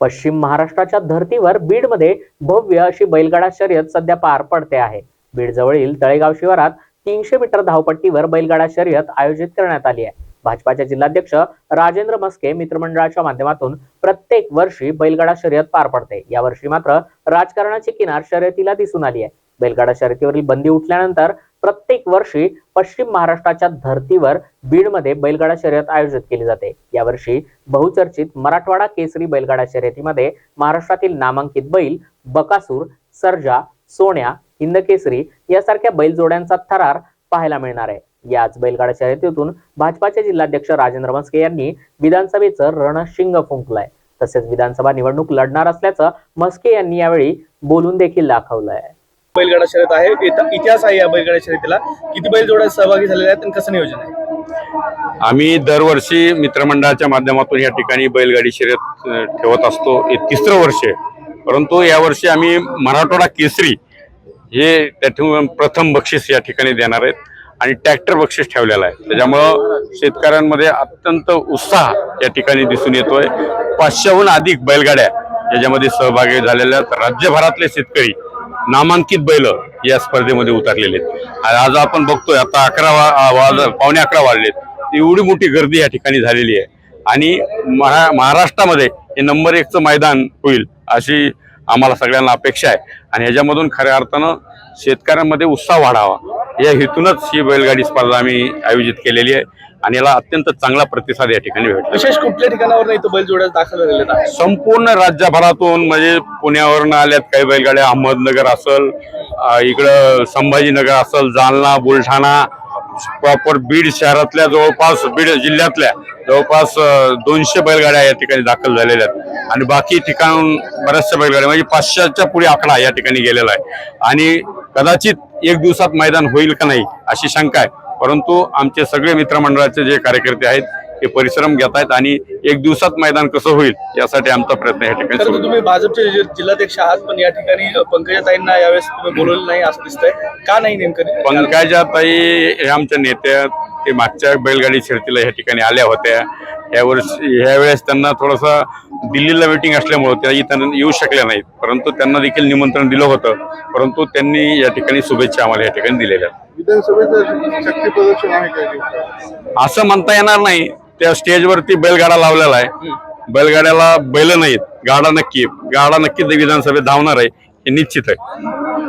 पश्चिम महाराष्ट्राच्या धर्तीवर बीडमध्ये भव्य अशी बैलगाडा शर्यत सध्या पार पडते आहे. बीड जवळील तळेगाव शिवारात तीनशे मीटर धावपट्टीवर बैलगाडा शर्यत आयोजित करण्यात आली आहे. भाजपाचे जिल्हाध्यक्ष राजेंद्र मस्के मित्रमंडळाच्या माध्यमातून प्रत्येक वर्षी बैलगाडा शर्यत पार पडते. यावर्षी मात्र राजकारणाची किनार शर्यतीला दिसून आली आहे. बैलगाडा शर्यतीवरील बंदी उठल्यानंतर प्रत्येक वर्षी पश्चिम महाराष्ट्राच्या धर्तीवर बीडमध्ये बैलगाडा शर्यत आयोजित केली जाते. यावर्षी बहुचर्चित मराठवाडा केसरी बैलगाडा शर्यतीमध्ये महाराष्ट्रातील नामांकित बैल बकासूर सर्जा सोन्या हिंदकेसरी यासारख्या बैलजोड्यांचा थरार पाहायला मिळणार आहे. याच बैलगाडा शर्यतीतून भाजपाचे जिल्हाध्यक्ष राजेंद्र मस्के यांनी विधानसभेचं रणशिंग फुंकलंय. तसेच विधानसभा निवडणूक लढणार असल्याचं मस्के यांनी यावेळी बोलून देखील दाखवलंय. बैलगाडा शर्यत आहे. इतिहास आहे या बैलगाडा शर्यतीला. किती बैल जोड्या सहभागी झालेल्या आहेत आणि कसं नियोजन आहे? आम्ही दरवर्षी मित्रमंडळाच्या माध्यमातून या ठिकाणी बैलगाडी शर्यत ठेवत असतो. हे तिसरं वर्ष आहे. परंतु यावर्षी आम्ही मराठवाडा केसरी हे त्या प्रथम बक्षीस या ठिकाणी देणार आहेत आणि ट्रॅक्टर बक्षीस ठेवलेलं आहे. त्याच्यामुळं शेतकऱ्यांमध्ये अत्यंत उत्साह या ठिकाणी दिसून येतोय. पाचशेहून अधिक बैलगाड्या याच्यामध्ये सहभागी झालेल्या आहेत. राज्यभरातले शेतकरी नामांकित बैल या स्पर्धेमध्ये उतरलेले आहेत. आणि आज आपण बघतोय आता अकरा वा- वाज पावणे अकरा वाजलेत. एवढी मोठी गर्दी या ठिकाणी झालेली आहे. आणि महा महाराष्ट्रामध्ये हे नंबर एकचं मैदान होईल अशी आम्हाला सगळ्यांना अपेक्षा आहे. आणि ह्याच्यामधून खऱ्या अर्थानं शेतकऱ्यांमध्ये उत्साह वाढावा. या हेतूनच ही बैलगाडी स्पर्धा आम्ही आयोजित केलेली आहे आणि याला अत्यंत चांगला प्रतिसाद या ठिकाणी भेटतो विशेष कुठल्या ठिकाणावर इथं बैलजोड्या दाखल झालेल्या आहेत? संपूर्ण राज्यभरातून म्हणजे पुण्यावरनं आल्यात काही बैलगाड्या अहमदनगर असल अ, इकडं संभाजीनगर असल जालना बुलढाणा प्रॉपर बीड शहरातल्या जवळपास बीड जिल्ह्यातल्या जवळपास दोनशे बैलगाड्या या ठिकाणी दाखल झालेल्या आहेत. आणि बाकी ठिकाणून बऱ्याचशा बैलगाड्या म्हणजे पाचशेच्या पुढे आकडा या ठिकाणी गेलेला आहे. आणि कदाचित एक दिवसात मैदान होईल का नाही अशी शंका आहे. परंतु आमचे सगळे मित्रमंडळाचे जे कार्यकर्ते आहेत ते परिश्रम घेत आहेत आणि एक दिवसात मैदान कसं होईल यासाठी आमचा प्रयत्न या ठिकाणी. तुम्ही भाजपचे जिल्हाध्यक्ष आहात पण या ठिकाणी पंकजाताईंना यावेळेस तुम्ही बोलवलं नाही असं दिसतंय. का नाही नेमकं? पंकजाताई हे आमच्या नेत्या ते मागच्या बैलगाडी शर्यतीला या ठिकाणी आल्या होत्या. यावर्षी ह्यावेळेस त्यांना थोडंसं दिल्लीला मिटिंग असल्यामुळं त्या इथं येऊ शकल्या नाहीत. परंतु त्यांना देखील निमंत्रण दिलं होतं. परंतु त्यांनी या ठिकाणी शुभेच्छा आम्हाला या ठिकाणी दिलेल्या आहेत. विधानसभेचं शक्ती प्रदर्शन आहे काय असं म्हणता येणार नाही. त्या स्टेजवरती बैलगाडा लावलेला आहे. बैलगाड्याला बैल नाहीत. गाडा नक्की गाडा नक्की विधानसभेत धावणार आहे हे निश्चित आहे.